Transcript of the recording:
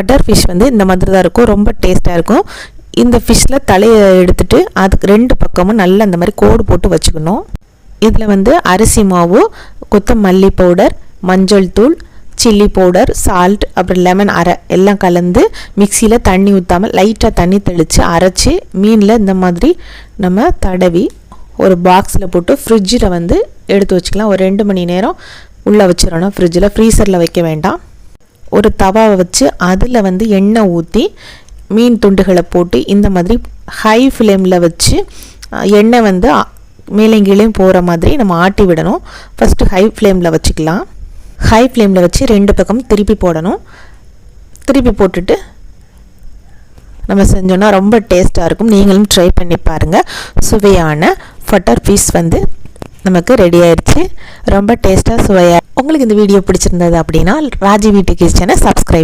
Butter fish வந்து இந்த மாதிரி தான் இருக்கும். ரொம்ப டேஸ்ட்டாக இருக்கும். இந்த ஃபிஷ்ஷில் தலையை எடுத்துட்டு அதுக்கு ரெண்டு பக்கமும் நல்லா இந்த மாதிரி கோடு போட்டு வச்சுக்கணும். இதில் வந்து அரிசி மாவு கொத்தமல்லி பவுடர் மஞ்சள் தூள் சில்லி பவுடர் சால்ட் அப்புறம் லெமன் அரை எல்லாம் கலந்து மிக்சியில் தண்ணி ஊற்றாமல் லைட்டாக தண்ணி தெளித்து அரைச்சி மீனில் இந்த மாதிரி நம்ம தடவி ஒரு பாக்ஸில் போட்டு ஃப்ரிட்ஜில் வந்து எடுத்து வச்சுக்கலாம். ஒரு ரெண்டு மணி நேரம் உள்ளே வச்சிடணும். ஃப்ரிட்ஜில் ஃப்ரீசரில் வைக்க வேண்டாம். ஒரு தவாவை வச்சு அதில் வந்து எண்ணெய் ஊற்றி மீன் துண்டுகளை போட்டு இந்த மாதிரி ஹை ஃப்ளேமில் வச்சு எண்ணெய் வந்து அ- மேலேயும் கீழேயும் போகிற மாதிரி நம்ம ஆட்டி விடணும். ஃபஸ்ட்டு ஹை ஃப்ளேமில் வச்சுக்கலாம். ஹை ஃப்ளேமில் வச்சு ரெண்டு பக்கம் திருப்பி போடணும். திருப்பி போட்டுட்டு நம்ம செஞ்சோன்னா ரொம்ப டேஸ்ட்டாக இருக்கும். நீங்களும் ட்ரை பண்ணி பாருங்கள் சுவையான பட்டர் பீஸ் வந்து நமக்கு ரெடி ஆயிடுச்சு. ரொம்ப டேஸ்ட்டாக சுவையாக உங்களுக்கு இந்த வீடியோ பிடிச்சிருந்தது அப்படின்னா ராஜி வீட்டு கிச்சனை சப்ஸ்கிரைப்